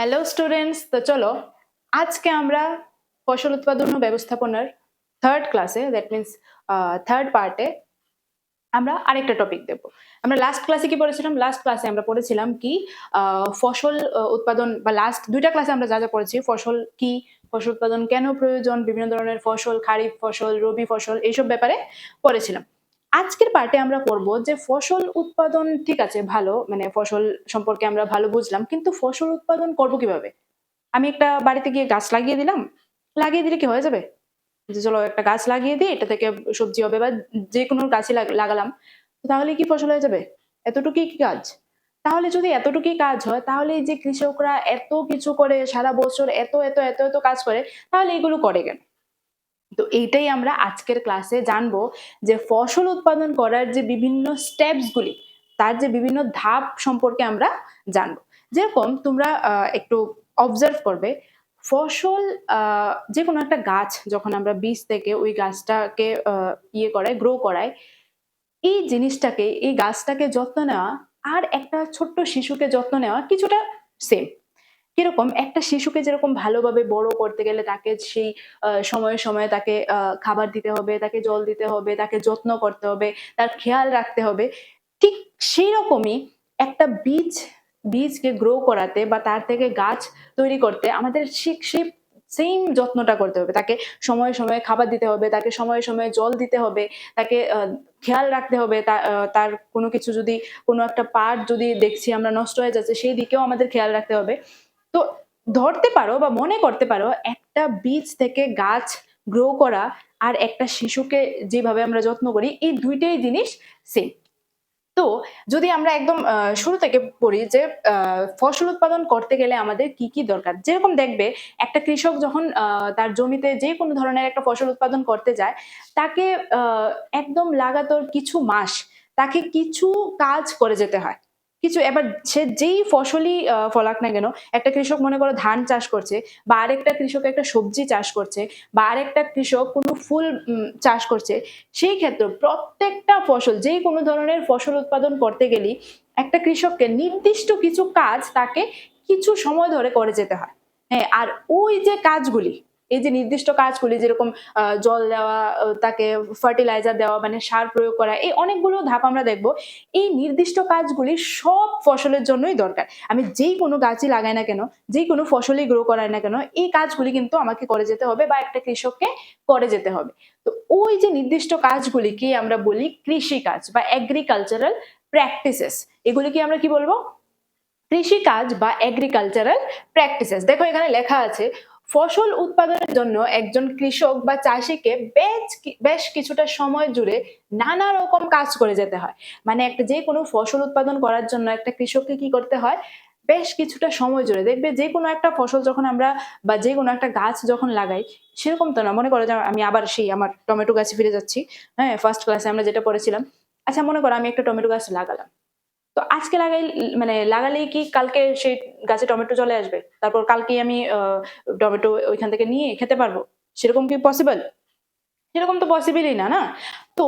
Hello students তো চলো, আজকে আমরা ফসল উৎপাদন ও ব্যবস্থাপনার থার্ড ক্লাসে দ্যাট মিনস থার্ড পার্টে আমরা আরেকটা টপিক দেব। আমরা লাস্ট ক্লাসে কি পড়েছিলাম? লাস্ট ক্লাসে আমরা পড়েছিলাম কি ফসল উৎপাদন বা লাস্ট দুইটা ক্লাসে আমরা যা যা পড়েছি, ফসল কি, ফসল উৎপাদন কেন প্রয়োজন, বিভিন্ন ধরনের ফসল, খারিফ ফসল, রবি ফসল, এইসব ব্যাপারে পড়েছিলাম। আজকের পার্টে আমরা পড়ব যে ফসল উৎপাদন ঠিক আছে, ভালো মানে ফসল সম্পর্কে আমরা ভালো বুঝলাম, কিন্তু ফসল উৎপাদন করব কীভাবে? আমি একটা বাড়িতে গিয়ে গাছ লাগিয়ে দিলাম, লাগিয়ে দিলে কি হয়ে যাবে? যে চলো একটা গাছ লাগিয়ে দিই, এটা থেকে সবজি হবে বা যে কোনো গাছই লাগ- লাগালাম তাহলে কি ফসল হয়ে যাবে? এতটুকুই কি কাজ? তাহলে যদি এতটুকুই কাজ হয়, তাহলে যে কৃষকরা এত কিছু করে, সারা বছর এত এত এত এত কাজ করে, তাহলে এগুলো করে কেন? তো এইটাই আমরা আজকের ক্লাসে জানব যে ফসল উৎপাদন করার যে বিভিন্ন স্টেপস গুলি, তার যে বিভিন্ন ধাপ সম্পর্কে আমরা জানব। যেরকম তোমরা একটু অবজার্ভ করবে, ফসল যে কোনো একটা গাছ যখন আমরা বীজ থেকে ওই গাছটাকে ইয়ে করাই গ্রো করাই এই জিনিসটাকে, এই গাছটাকে যত্ন নেওয়া আর একটা ছোট্ট শিশুকে যত্ন নেওয়া কিছুটা সেম কীরকম? একটা শিশুকে যেরকম ভালোভাবে বড় করতে গেলে তাকে সেই সময়ে সময়ে তাকে খাবার দিতে হবে, তাকে জল দিতে হবে, তাকে যত্ন করতে হবে, তার খেয়াল রাখতে হবে, ঠিক সেই রকমই একটা বীজ, বীজকে গ্রো করাতে বা তার থেকে গাছ তৈরি করতে আমাদের ঠিক সেই সেম যত্নটা করতে হবে। তাকে সময়ে সময়ে খাবার দিতে হবে, তাকে সময়ে সময়ে জল দিতে হবে, তাকে খেয়াল রাখতে হবে তার কোনো কিছু যদি কোনো একটা পার্ট যদি দেখছি আমরা নষ্ট হয়ে যাচ্ছে, সেই দিকেও আমাদের খেয়াল রাখতে হবে। তো ধরতে পারো বা মনে করতে পারো, একটা বীজ থেকে গাছ গ্রো করা আর একটা শিশুকে যেভাবে আমরা যত্ন করি, এই দুইটাই জিনিস সেম তো যদি আমরা একদম শুরু থেকে পড়ি যে ফসল উৎপাদন করতে গেলে আমাদের কি কি দরকার? যেরকম দেখবে, একটা কৃষক যখন তার জমিতে যে কোনো ধরনের একটা ফসল উৎপাদন করতে যায়, তাকে একদম লাগাতার কিছু মাস তাকে কিছু কাজ করে যেতে হয়। কিছু, এবার সে যেই ফসলই ফলাক না কেন, একটা কৃষক মনে করো ধান চাষ করছে বা আরেকটা কৃষক একটা সবজি চাষ করছে বা আরেকটা কৃষক কোনো ফুল চাষ করছে, সেই ক্ষেত্রে প্রত্যেকটা ফসল যে কোনো ধরনের ফসল উৎপাদন করতে গেলেই একটা কৃষককে নির্দিষ্ট কিছু কাজ তাকে কিছু সময় ধরে করে যেতে হয়। হ্যাঁ আর ওই যে কাজগুলি এই যে নির্দিষ্ট কাজগুলি, যেরকম জল দেওয়া তাকে ফার্টিলাইজার দেওয়া মানে সার প্রয়োগ করা, এই অনেকগুলো ধাপ আমরা দেখব। এই নির্দিষ্ট কাজগুলি সব ফসলের জন্যই দরকার। আমি যেই কোনো গাছই লাগাই না কেন, যেই কোনো ফসলই গ্রো করাই না কেন, এই কাজগুলি কিন্তু আমাকে করে যেতে হবে বা একটা কৃষককে করে যেতে হবে। তো ওই যে নির্দিষ্ট কাজগুলিকে আমরা বলি কৃষি কাজ বা এগ্রিকালচারাল প্র্যাকটিসেস এগুলিকে আমরা কি বলব? কৃষি কাজ বা এগ্রিকালচারাল প্র্যাকটিসেস দেখো এখানে লেখা আছে ফসল উৎপাদনের জন্য একজন কৃষক বা চাষিকে বেশ বেশ কিছুটা সময় জুড়ে নানা রকম কাজ করে যেতে হয়। মানে একটা যে কোনো ফসল উৎপাদন করার জন্য একটা কৃষককে কি করতে হয়? বেশ কিছুটা সময় জুড়ে। দেখবে যে কোনো একটা ফসল যখন আমরা বা যে কোনো একটা গাছ যখন লাগাই, সেরকম তো না। মনে করো যে আমি আবার সেই আমার টমেটো গাছে ফিরে যাচ্ছি। হ্যাঁ ফার্স্ট ক্লাসে আমরা যেটা পড়েছিলাম আচ্ছা মনে করো আমি একটা টমেটো গাছ লাগালাম। তো আজকে লাগাই মানে লাগালেই কি কালকে সেই গাছে টমেটো চলে আসবে? তারপর কালকেই আমি টমেটো ওইখান থেকে নিয়ে খেতে পারব? সেরকম কি পসিবল সেরকম তো পসিবলই না না? তো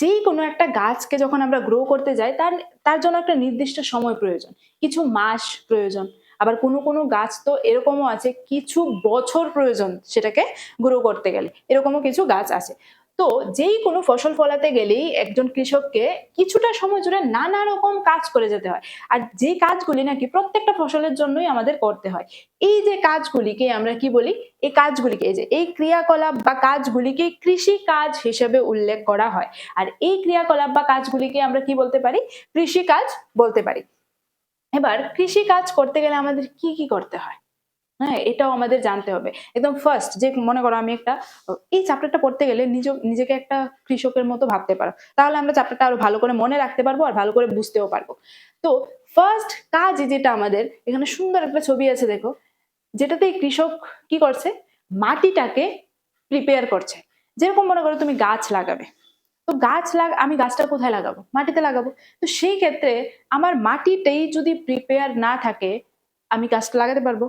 যেই কোনো একটা গাছকে যখন আমরা গ্রো করতে যাই, তার তার জন্য একটা নির্দিষ্ট সময় প্রয়োজন। কিছু মাস প্রয়োজন। আবার কোনো কোনো গাছ তো এরকমও আছে, কিছু বছর প্রয়োজন সেটাকে গ্রো করতে গেলে। এরকমও কিছু গাছ আছে। তো যেই কোনো ফসল ফলাতে গেলেই একজন কৃষককে কিছুটা সময় জুড়ে নানা রকম কাজ করে যেতে হয়। আর যে কাজগুলি নাকি প্রত্যেকটা ফসলের জন্যই আমাদের করতে হয়, এই যে কাজগুলিকে আমরা কি বলি? এই কাজগুলিকে, এই যে এই ক্রিয়াকলাপ বা কাজগুলিকে কৃষি কাজ হিসেবে উল্লেখ করা হয়। আর এই ক্রিয়াকলাপ বা কাজগুলিকে আমরা কি বলতে পারি? কৃষি কাজ বলতে পারি। এবার কৃষি কাজ করতে গেলে আমাদের কি কি করতে হয়? হ্যাঁ এটাও আমাদের জানতে হবে। একদম ফার্স্ট যে মনে করো আমি একটা, এই চ্যাপ্টারটা পড়তে গেলে নিজ নিজেকে একটা কৃষকের মতো ভাবতে পারো। তাহলে আমরা চ্যাপ্টারটা আরও ভালো করে মনে রাখতে পারব আর ভালো করে বুঝতেও পারব। তো ফার্স্ট কাজ যেটা আমাদের, এখানে সুন্দর একটা ছবি আছে দেখো, যেটাতে কৃষক কি করছে? মাটিটাকে প্রিপেয়ার করছে। যেরকম মনে করো তুমি গাছ লাগাবে। তো গাছ লাগ, আমি গাছটা কোথায় লাগাবো? মাটিতে লাগাবো। তো সেই ক্ষেত্রে আমার মাটিটাই যদি প্রিপেয়ার না থাকে, আমি গাছটা লাগাতে পারব।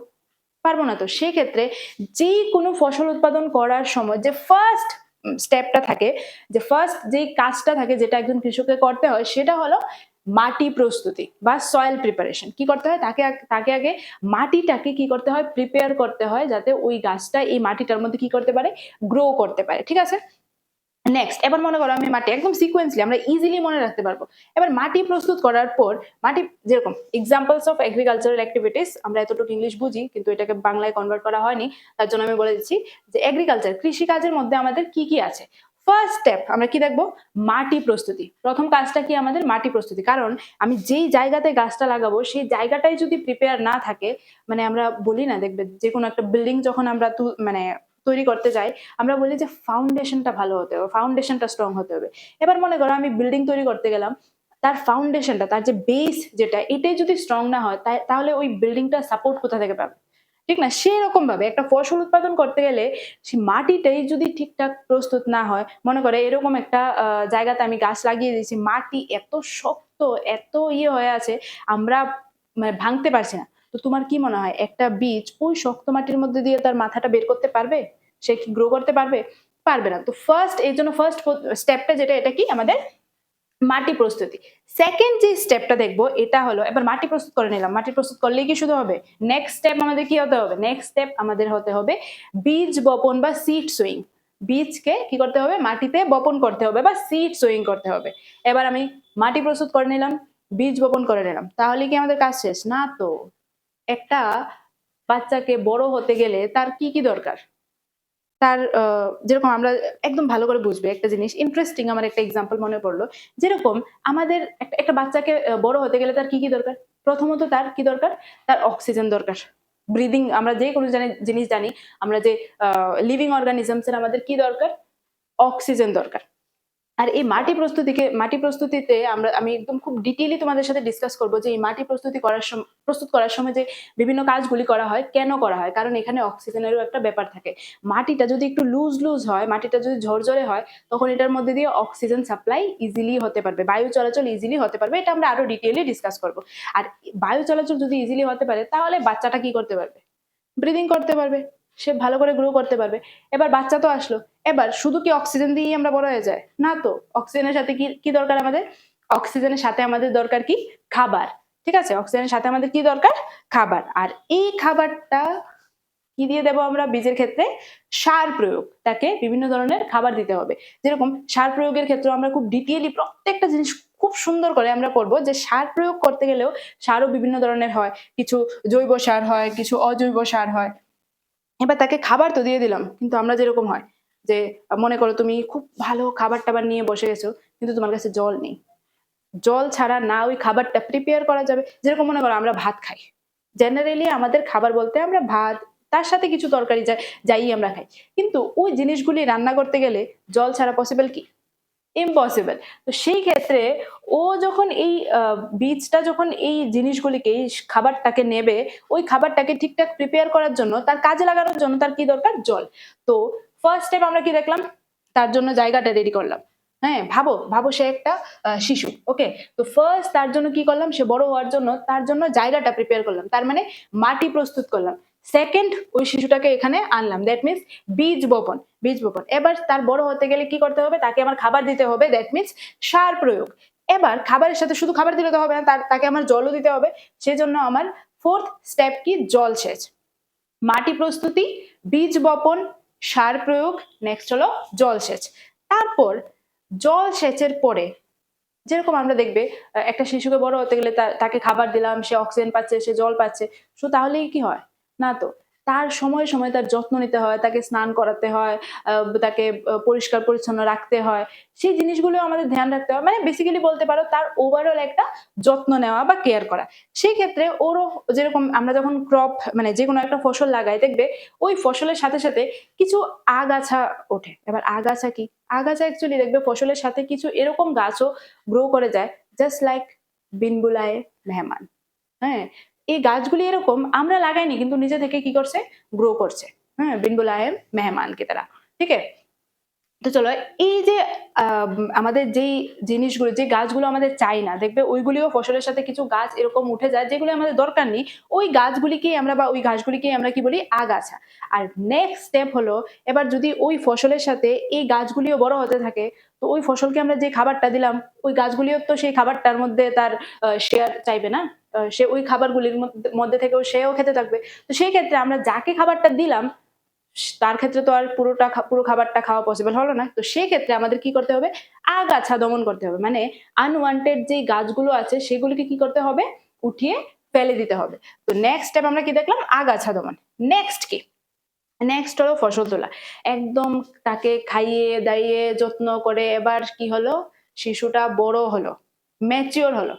পারব না। তো সেক্ষেত্রে যে কোনো ফসল উৎপাদন করার সময় যে ফার্স্ট স্টেপটা থাকে, যে ফার্স্ট যেই কাজটা থাকে যেটা একজন কৃষককে করতে হয়, সেটা হলো মাটি প্রস্তুতি বা সয়েল প্রিপারেশন কি করতে হয়? তাকে তাকে আগে মাটিটাকে কি করতে হয়? প্রিপেয়ার করতে হয় যাতে ওই গাছটা এই মাটিটার মধ্যে কি করতে পারে? গ্রো করতে পারে। ঠিক আছে? নেক্সট এবার মনে করো আমি মাটি একদম সিকোয়েন্সলি আমরা ইজিলি মনে রাখতে পারব। এবার মাটি প্রস্তুত করার পর, মাটি যেরকম এক্সাম্পলস অফ এগ্রিকালচারাল অ্যাক্টিভিটিস আমরা এতটুকু ইংলিশ বুঝি, কিন্তু এটাকে বাংলায় কনভার্ট করা হয়নি, তার জন্য আমি বলে দিচ্ছি যে এগ্রিকালচার কৃষিকাজের মধ্যে আমাদের কি কি আছে? ফার্স্ট স্টেপ আমরা কি দেখব? মাটি প্রস্তুতি। প্রথম কাজটা কি আমাদের? মাটি প্রস্তুতি। কারণ আমি যেই জায়গাতে গাছটা লাগাবো, সেই জায়গাটাই যদি প্রিপেয়ার না থাকে মানে আমরা বলি না, দেখবে যে কোনো একটা বিল্ডিং যখন আমরা মানে তৈরি করতে যাই, আমরা বলি যে ফাউন্ডেশনটা ভালো হতে হবে ফাউন্ডেশনটা স্ট্রং হতে হবে। এবার মনে করো আমি বিল্ডিং তৈরি করতে গেলাম, তার ফাউন্ডেশনটা তার যে বেস যেটা, এটাই যদি স্ট্রং না হয় তাহলে ওই বিল্ডিংটা সাপোর্ট কোথা থেকে পাবে? ঠিক না? সেই রকম ভাবে একটা ফসল উৎপাদন করতে গেলে সেই মাটিটাই যদি ঠিকঠাক প্রস্তুত না হয়, মনে করে এরকম একটা জায়গাতে আমি গাছ লাগিয়ে দিয়েছি, মাটি এত শক্ত, এত ইয়ে হয়ে আছে, আমরা মানে ভাঙতে পারছি না। তো তোমার কি মনে হয়, একটা বীজ ওই শক্ত মাটির মধ্যে দিয়ে তার মাথাটা বের করতে পারবে? সে কি গ্রো করতে পারবে? পারবে না। তো ফার্স্ট এই জন্য ফার্স্ট স্টেপটা যেটা, এটা কি? আমাদের মাটি প্রস্তুতি। সেকেন্ড যে স্টেপটা দেখব, এটা হলো, এবার মাটি প্রস্তুত করে নিলাম। মাটি প্রস্তুত করলেই কি শুধু হবে? নেক্সট স্টেপ আমাদের কি হতে হবে? নেক্সট স্টেপ আমাদের হতে হবে বীজ বপন বা সিড সোয়িং বীজকে কি করতে হবে? মাটিতে বপন করতে হবে বা সিড সোয়িং করতে হবে। এবার আমি মাটি প্রস্তুত করে নিলাম, বীজ বপন করে নিলাম। তাহলে কি আমাদের কাজ শেষ? না তো। একটা বাচ্চাকে বড় হতে গেলে তার কি কি দরকার? তার যেরকম আমরা একদম ভালো করে বুঝবে একটা জিনিস। ইন্টারেস্টিং আমার একটা এক্সাম্পল মনে পড়ল। যেরকম আমাদের একটা বাচ্চাকে বড় হতে গেলে তার কি কি দরকার? প্রথমত তার কি দরকার? তার অক্সিজেন দরকার। ব্রিদিং আমরা যে কোনো জানি, জিনিস জানি, আমরা যে লিভিং অর্গানিজমস এর আমাদের কি দরকার? অক্সিজেন দরকার। আর এই মাটি প্রস্তুতিকে, মাটি প্রস্তুতিতে আমরা, আমি একদম খুব ডিটেইলি তোমাদের সাথে ডিসকাস করব যে এই মাটি প্রস্তুতি করার সময় প্রস্তুত করার সময় যে বিভিন্ন কাজগুলি করা হয়, কেন করা হয়? কারণ এখানে অক্সিজেনেরও একটা ব্যাপার থাকে। মাটিটা যদি একটু লুজ লুজ হয়, মাটিটা যদি ঝরঝরে হয়, তখন এটার মধ্যে দিয়ে অক্সিজেন সাপ্লাই ইজিলি হতে পারবে। বায়ু চলাচল ইজিলি হতে পারবে, এটা আমরা আরও ডিটেইলি ডিসকাস করব। আর বায়ু চলাচল যদি ইজিলি হতে পারে, তাহলে বাচ্চাটা কি করতে পারবে? ব্রিদিং করতে পারবে। সে ভালো করে গ্রো করতে পারবে। এবার বাচ্চা তো আসলো। এবার শুধু কি অক্সিজেন দিয়েই আমরা বড় হয়ে যায়? না তো। অক্সিজেনের সাথে কি কি দরকার আমাদের? অক্সিজেনের সাথে আমাদের দরকার কি? খাবার। ঠিক আছে? অক্সিজেনের সাথে আমাদের কি দরকার? খাবার। আর এই খাবারটা কি দিয়ে দেবো আমরা? বীজের ক্ষেত্রে সার প্রয়োগ। তাকে বিভিন্ন ধরনের খাবার দিতে হবে। যেরকম সার প্রয়োগের ক্ষেত্রে আমরা খুব ডিটেইলি প্রত্যেকটা জিনিস খুব সুন্দর করে আমরা করব যে সার প্রয়োগ করতে গেলেও সারও বিভিন্ন ধরনের হয়। কিছু জৈব সার হয়, কিছু অজৈব সার হয়। এবার তাকে খাবার তো দিয়ে দিলাম, কিন্তু আমরা যেরকম হয় যে, মনে করো তুমি খুব ভালো খাবার টাবার নিয়ে বসে গেছো, কিন্তু তোমার কাছে জল নেই। জল ছাড়া না ওই খাবারটা প্রিপেয়ার করা যাবে। যেরকম মনে করো আমরা ভাত খাই। জেনারেলি আমাদের খাবার বলতে আমরা ভাত, তার সাথে কিছু তরকারি যাই যাই আমরা খাই। কিন্তু ওই জিনিসগুলি রান্না করতে গেলে জল ছাড়া পসিবল কি? ইম্পসিবল তো সেই ক্ষেত্রে ও যখন এই বীজটা যখন এই জিনিসগুলিকে, এই খাবারটাকে নেবে, ওই খাবারটাকে ঠিকঠাক প্রিপেয়ার করার জন্য, তার কাজে লাগানোর জন্য তার কি দরকার? জল। তো ফার্স্ট স্টেপ আমরা কি দেখলাম? তার জন্য জায়গাটা রেডি করলাম। হ্যাঁ ভাবো ভাবো সে একটা শিশু ওকে তো ফার্স্ট তার জন্য কি করলাম? সে বড় হওয়ার জন্য তার জন্য জায়গাটা প্রিপেয়ার করলাম। তার মানে মাটি প্রস্তুত করলাম। সেকেন্ড ওই শিশুটাকে এখানে আনলাম। দ্যাট মিনস বীজ বপন। বীজ বপন। এবার তার বড় হতে গেলে কি করতে হবে? তাকে আমার খাবার দিতে হবে। দ্যাট মিনস সার প্রয়োগ। এবার খাবারের সাথে শুধু খাবার দিলে তো হবে না তাকে আমার জলও দিতে হবে। সেজন্য আমার ফোর্থ স্টেপ কি? জল সেচ। মাটি প্রস্তুতি, বীজ বপন, সার প্রয়োগ নেক্সট হলো জল সেচ। তারপর জল সেচের পরে যেরকম আমরা দেখবে একটা শিশুকে বড় হতে গেলে তাকে খাবার দিলাম, সে অক্সিজেন পাচ্ছে, সে জল পাচ্ছে। শুধু তাহলেই কি হয়? না তো তার সময় সময় তার যত্ন নিতে হয়, তাকে স্নান করাতে হয় তাকে পরিষ্কার পরিচ্ছন্ন রাখতে হয়। সেই জিনিসগুলো আমাদের ধ্যান রাখতে হয়। মানে বেসিক্যালি বলতে পারো তার ওভারঅল একটা যত্ন নেওয়া বা কেয়ার করা। সেই ক্ষেত্রে ওরও যেরকম আমরা যখন ক্রপ মানে যে কোনো একটা ফসল লাগাই, দেখবে ওই ফসলের সাথে সাথে কিছু আগাছা ওঠে। এবার আগাছা কি? আগাছা অ্যাকচুয়ালি দেখবে ফসলের সাথে কিছু এরকম গাছও গ্রো করে যায় জাস্ট লাইক বিনবুলায় মেহমান। হ্যাঁ? এই গাছগুলি এরকম আমরা লাগাইনি, কিন্তু নিজে থেকে কি করছে? গ্রো করছে। হ্যাঁ বিনবুলায় মেহমান কি তারা। ঠিক আছে? তো চলো, এই যে আমাদের যেই জিনিসগুলো, যে গাছগুলো আমাদের চাই না, দেখবে ওইগুলিও ফসলের সাথে কিছু গাছ এরকম উঠে যায় যেগুলো আমাদের দরকার নেই। ওই গাছগুলিকেই আমরা বা ওই ঘাসগুলিকেই আমরা কি বলি? আগাছা। আর নেক্সট স্টেপ হলো, এবার যদি ওই ফসলের সাথে এই গাছগুলিও বড় হতে থাকে, তো ওই ফসলকে আমরা যে খাবারটা দিলাম, ওই গাছগুলিও তো সেই খাবারটার মধ্যে তার শেয়ার চাইবে না? সে ওই খাবারগুলির মধ্যে- থেকেও সেও খেতে থাকবে। তো সেই ক্ষেত্রে আমরা যাকে খাবারটা দিলাম তার ক্ষেত্রে তো আর পুরোটা পুরো খাবারটা খাওয়া পসিবল হলো না। তো সেই ক্ষেত্রে আমাদের কি করতে হবে? আগাছা দমন করতে হবে। মানে আনওয়ান্টেড যে গাছগুলো আছে, সেগুলিকে কি করতে হবে? উঠিয়ে ফেলে দিতে হবে। তো নেক্সট স্টেপ আমরা কি দেখলাম? আগাছা দমন। নেক্সট কি? নেক্সট হলো ফসল তোলা। একদম তাকে খাইয়ে, দাইয়ে, যত্ন করে এবার কি হলো? শিশুটা বড় হলো ম্যাচিওর হলো।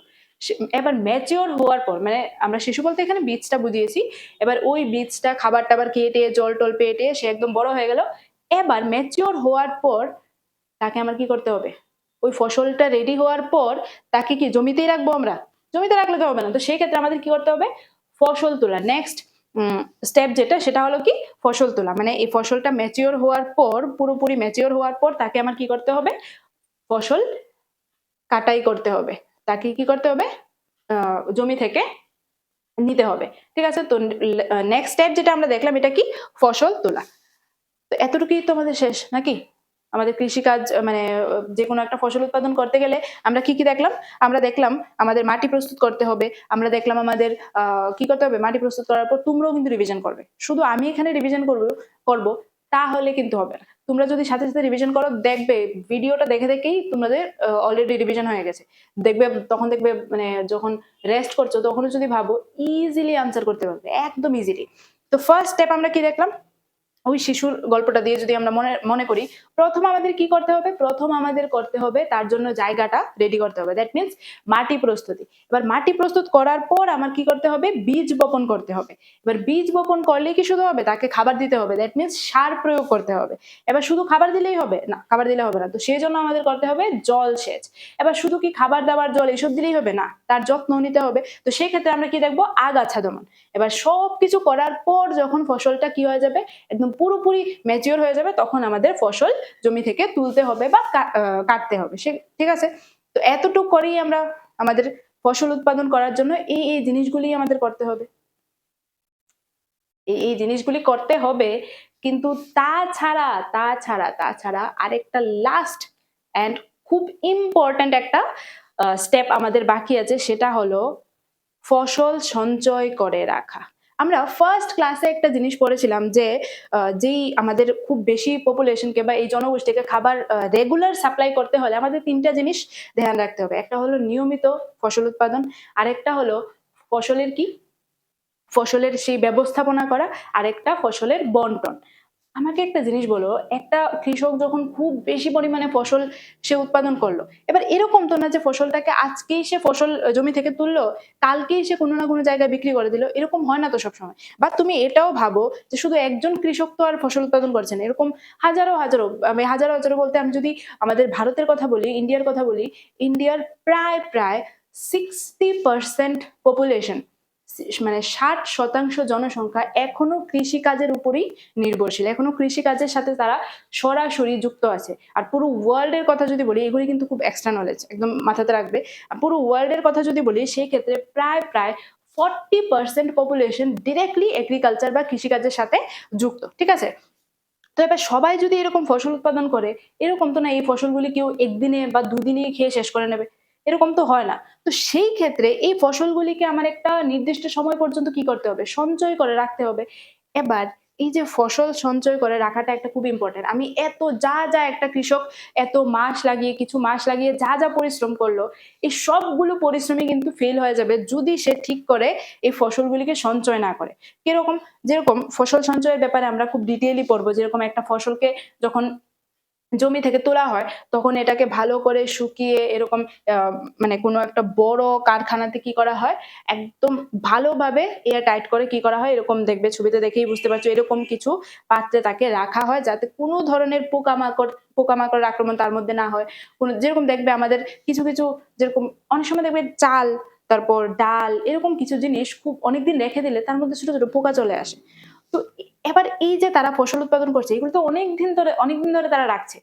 এবার ম্যাচিওর হওয়ার পর মানে আমরা শিশু বলতে এখানে বীজটা বুঝিয়েছি, এবার ওই বীজটা খাবার টাবার কেটে জল টল পেয়ে টেয়ে সে একদম বড় হয়ে গেল। এবার ম্যাচিওর হওয়ার পর তাকে আমার কি করতে হবে? ওই ফসলটা রেডি হওয়ার পর তাকে কি জমিতেই রাখব আমরা? জমিতে রাখলে তো হবে না। তো সেই ক্ষেত্রে আমাদের কি করতে হবে? ফসল তোলা। নেক্সট স্টেপ যেটা, সেটা হলো কি? ফসল তোলা। মানে এই ফসলটা ম্যাচিওর হওয়ার পর, পুরোপুরি ম্যাচিওর হওয়ার পর তাকে আমার কি করতে হবে? ফসল কাটাই করতে হবে। তাকে কি করতে হবে? জমি থেকে নিতে হবে। ঠিক আছে? তো নেক্সট স্টেপ যেটা আমরা দেখলাম, এটা কি? ফসল তোলা। তো এতটুকুই তো আমাদের শেষ, নাকি? আমাদের কৃষিকাজ মানে যে কোনো একটা ফসল উৎপাদন করতে গেলে আমরা কি কি দেখলাম? আমরা দেখলাম আমাদের মাটি প্রস্তুত করতে হবে। আমরা দেখলাম আমাদের কি করতে হবে? মাটি প্রস্তুত করার পর তোমরাও কিন্তু রিভিশন করবে। শুধু আমি এখানে রিভিশন করব, করব তাহলে কিন্তু হবে না। তোমরা যদি সাথে সাথে রিভিশন করো, দেখবে ভিডিওটা দেখে দেখেই তোমাদের অলরেডি রিভিশন হয়ে গেছে। দেখবে, তখন দেখবে মানে যখন রেস্ট করছ, তখনও যদি ভাবো ইজিলি আনসার করতে পারবে, একদম ইজিলি তো ফার্স্ট স্টেপ আমরা কি দেখলাম? ওই শিশুর গল্পটা দিয়ে যদি আমরা মনে মনে করি, প্রথম আমাদের কি করতে হবে? প্রথম আমাদের করতে হবে তার জন্য জায়গাটা রেডি করতে হবে। দ্যাট মিনস মাটি প্রস্তুতি। এবার মাটি প্রস্তুত করার পর আমার কি করতে হবে? বীজ বপন করতে হবে। এবার বীজ বপন করলে কি শুধু হবে? তাকে খাবার দিতে হবে। দ্যাট মিনস সার প্রয়োগ করতে হবে। এবার শুধু খাবার দিলেই হবে? না, খাবার দিলে হবে না। তো সেই জন্য আমাদের করতে হবে জল সেচ। এবার শুধু কি খাবার দাবার, জল এসব দিলেই হবে? না, তার যত্ন নিতে হবে। তো সেই ক্ষেত্রে আমরা কি দেখব? আগাছা দমন। এবার সব কিছু করার পর যখন ফসলটা কি হয়ে যাবে? একদম পুরোপুরি ম্যাচিওর হয়ে যাবে, তখন আমাদের ফসল জমি থেকে তুলতে হবে বা কাটতে হবে। সে, ঠিক আছে? তো এতটুকু করেই আমরা আমাদের ফসল উৎপাদন করার জন্য এই এই জিনিসগুলি আমাদের করতে হবে। এই এই জিনিসগুলি করতে হবে, কিন্তু তাছাড়া তাছাড়া তাছাড়া আরেকটা লাস্ট অ্যান্ড খুব ইম্পর্ট্যান্ট একটা স্টেপ আমাদের বাকি আছে, সেটা হলো ফসল সঞ্চয় করে রাখা। আমরা ফার্স্ট ক্লাসে একটা জিনিস পড়েছিলাম যে যেই আমাদের খুব বেশি পপুলেশনকে বা এই জনগোষ্ঠীকে খাবার রেগুলার সাপ্লাই করতে হলে আমাদের তিনটা জিনিস ধ্যান রাখতে হবে। একটা হলো নিয়মিত ফসল উৎপাদন, আরেকটা হলো ফসলের কি? ফসলের সেই ব্যবস্থাপনা করা, আরেকটা ফসলের বন্টন। আমাকে একটা জিনিস বলো, একটা কৃষক যখন খুব বেশি পরিমাণে ফসল সে উৎপাদন করল, এবার এরকম তো না যে ফসলটাকে আজকেই সে ফসল জমি থেকে তুললো, কালকেই সে কোনো না কোনো জায়গায় বিক্রি করে দিল, এরকম হয় না তো সবসময়। বা তুমি এটাও ভাবো যে শুধু একজন কৃষক তো আর ফসল উৎপাদন করছে না, এরকম হাজারো হাজারো, আমি হাজারো হাজারো বলতে আমি যদি আমাদের ভারতের কথা বলি, ইন্ডিয়ার কথা বলি, ইন্ডিয়ার প্রায় প্রায় সিক্সটি পার্সেন্ট পপুলেশন মানে ষাট শতাংশ জনসংখ্যা এখনও কৃষিকাজের উপরই নির্ভরশীল। এখনও কৃষিকাজের সাথে তারা সরাসরি যুক্ত আছে। আর পুরো ওয়ার্ল্ডের কথা যদি বলি, এগুলি কিন্তু খুব এক্সট্রা নলেজ একদম মাথাতে রাখবে। পুরো ওয়ার্ল্ডের কথা যদি বলি সেই ক্ষেত্রে প্রায় প্রায় forty percent population directly agriculture বা কৃষিকাজের সাথে যুক্ত, ঠিক আছে? তো এবার সবাই যদি এরকম ফসল উৎপাদন করে, এরকম তো না এই ফসলগুলি কেউ একদিনে বা দুদিনে খেয়ে শেষ করে নেবে। এরকম তো হয় না। তো সেই ক্ষেত্রে এই ফসলগুলিকে আমার একটা নির্দিষ্ট সময় পর্যন্ত কি করতে হবে? সঞ্চয় করে রাখতে হবে। এবার এই যে ফসল সঞ্চয় করে রাখাটা একটা খুব ইম্পর্টেন্ট আমি এত যা যা একটা কৃষক এত মাস লাগিয়ে, কিছু মাস লাগিয়ে যা যা পরিশ্রম করল, এই সবগুলো পরিশ্রমই কিন্তু ফেল হয়ে যাবে যদি সে ঠিক করে এই ফসলগুলিকে সঞ্চয় না করে। কীরকম? যেরকম ফসল সঞ্চয়ের ব্যাপারে আমরা খুব ডিটেইলি পড়ব। যেরকম একটা ফসলকে যখন জমি থেকে তোলা হয়, তখন এটাকে ভালো করে শুকিয়ে এরকম মানে কোনো একটা বড় কারখানাতে কি করা হয়? একদম ভালোভাবে এয়ার টাইট করে কি করা হয়? এরকম দেখবে ছবিতে দেখেই বুঝতে পারছ, এরকম কিছু পাত্রে তাকে রাখা হয় যাতে কোনো ধরনের পোকামাকড়, পোকামাকড়ের আক্রমণ তার মধ্যে না হয়। কোনো, যেরকম দেখবে আমাদের কিছু কিছু যেরকম অনেক সময় দেখবে চাল, তারপর ডাল, এরকম কিছু জিনিস খুব অনেকদিন রেখে দিলে তার মধ্যে ছোট ছোট পোকা চলে আসে। তো এবার এই যে তারা ফসল উৎপাদন করছে, এগুলো তো অনেক দিন ধরে অনেক দিন ধরে তারা রাখছে।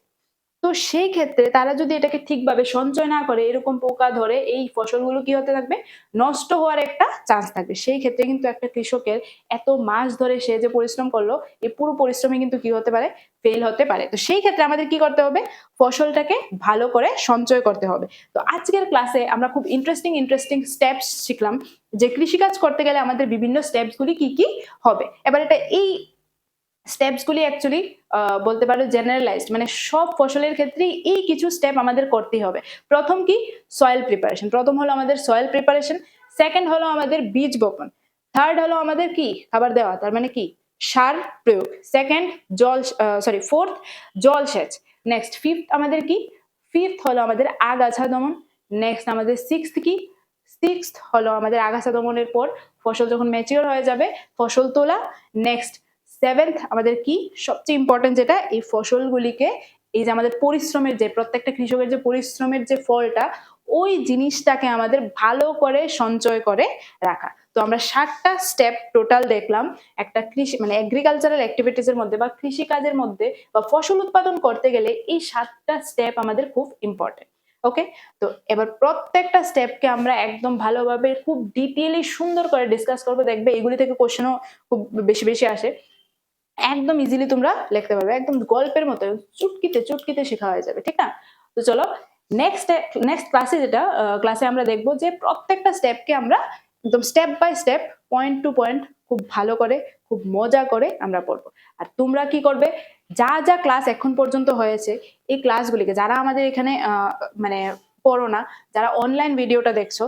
তো সেই ক্ষেত্রে তারা যদি এটাকে ঠিকভাবে সঞ্চয় না করে, এরকম পোকা ধরে এই ফসলগুলো কি হতে থাকবে? নষ্ট হওয়ার একটা চান্স থাকবে। সেই ক্ষেত্রে কিন্তু একটা কৃষকের এত মাস ধরে সে যে পরিশ্রম করল এই পুরো পরিশ্রমে কিন্তু কি হতে পারে? ফেল হতে পারে। তো সেই ক্ষেত্রে আমাদের কি করতে হবে? ফসলটাকে ভালো করে সঞ্চয় করতে হবে। তো আজকের ক্লাসে আমরা খুব ইন্টারেস্টিং ইন্টারেস্টিং স্টেপস শিখলাম যে কৃষিকাজ করতে গেলে আমাদের বিভিন্ন স্টেপসগুলি কি কি হবে? এবার এটা এই স্টেপসগুলি অ্যাকচুয়ালি বলতে পারো জেনারেলাইজড মানে সব ফসলের ক্ষেত্রেই এই কিছু স্টেপ আমাদের করতেই হবে। প্রথম কি? সয়েল প্রিপারেশন প্রথম হলো আমাদের সয়েল প্রিপারেশন সেকেন্ড হলো আমাদের বীজ বপন থার্ড হলো আমাদের কি? খাবার দেওয়া, তার মানে কি? সার প্রয়োগ সেকেন্ড জল সরি ফোর্থ জল সেচ নেক্সট ফিফথ আমাদের কি? ফিফথ হলো আমাদের আগাছা দমন নেক্সট আমাদের সিক্সথ কি? সিক্সথ হলো আমাদের আগাছা দমনের পর, ফসল যখন ম্যাচিওর হয়ে যাবে, ফসল তোলা নেক্সট সেভেন্থ আমাদের কি? সবচেয়ে ইম্পর্টেন্ট যেটা, এই ফসলগুলিকে, এই যে আমাদের পরিশ্রমের যে, প্রত্যেকটা কৃষকের যে পরিশ্রমের যে ফলটা, ওই জিনিসটাকে আমাদের ভালো করে সঞ্চয় করে রাখা। তো আমরা সাতটা স্টেপ টোটাল দেখলাম, একটা কৃষি মানে এগ্রিকালচারাল অ্যাক্টিভিটিস এর মধ্যে বা কৃষিকাজের মধ্যে বা ফসল উৎপাদন করতে গেলে এই সাতটা স্টেপ আমাদের খুব ইম্পর্টেন্ট ওকে তো এবার প্রত্যেকটা স্টেপকে আমরা একদম ভালোভাবে, খুব ডিটেইলি সুন্দর করে ডিসকাস করব। দেখবে এগুলি থেকে কোশ্চেনও খুব বেশি বেশি আসে। একদম ইজিলি তোমরা লিখতে পারবে। একদম গল্পের মতো, চুটকিতে চুটকিতে শেখা হয়ে যাবে, ঠিক না? তো চলো নেক্সট নেক্সট ক্লাসে যেটা ক্লাসে আমরা দেখব যে প্রত্যেকটা স্টেপকে আমরা একদম step by step point to point খুব ভালো করে, খুব মজা করে আমরা পড়ব। আর তোমরা কি করবে? যা যা ক্লাস এখন পর্যন্ত হয়েছে, এই ক্লাসগুলিকে যারা আমাদের এখানে মানে পড়ো না, যারা অনলাইন ভিডিওটা দেখছ,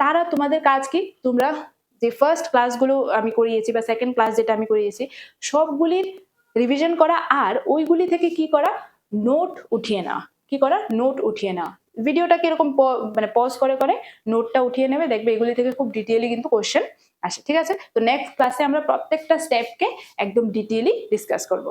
তারা তোমাদের কাজ কি? তোমরা যে ফার্স্ট ক্লাসগুলো আমি করিয়েছি বা সেকেন্ড ক্লাস যেটা আমি করিয়েছি, সবগুলির রিভিশন করা আর ওইগুলি থেকে কি করা? নোট উঠিয়ে নেওয়া। কি করা? নোট উঠিয়ে নেওয়া। ভিডিওটা কীরকম মানে পজ করে করে নোটটা উঠিয়ে নেবে, দেখবে এগুলি থেকে খুব ডিটেইলি কিন্তু কোশ্চেন আসে। ঠিক আছে? তো নেক্সট ক্লাসে আমরা প্রত্যেকটা স্টেপকে একদম ডিটেইলি ডিসকাস করব।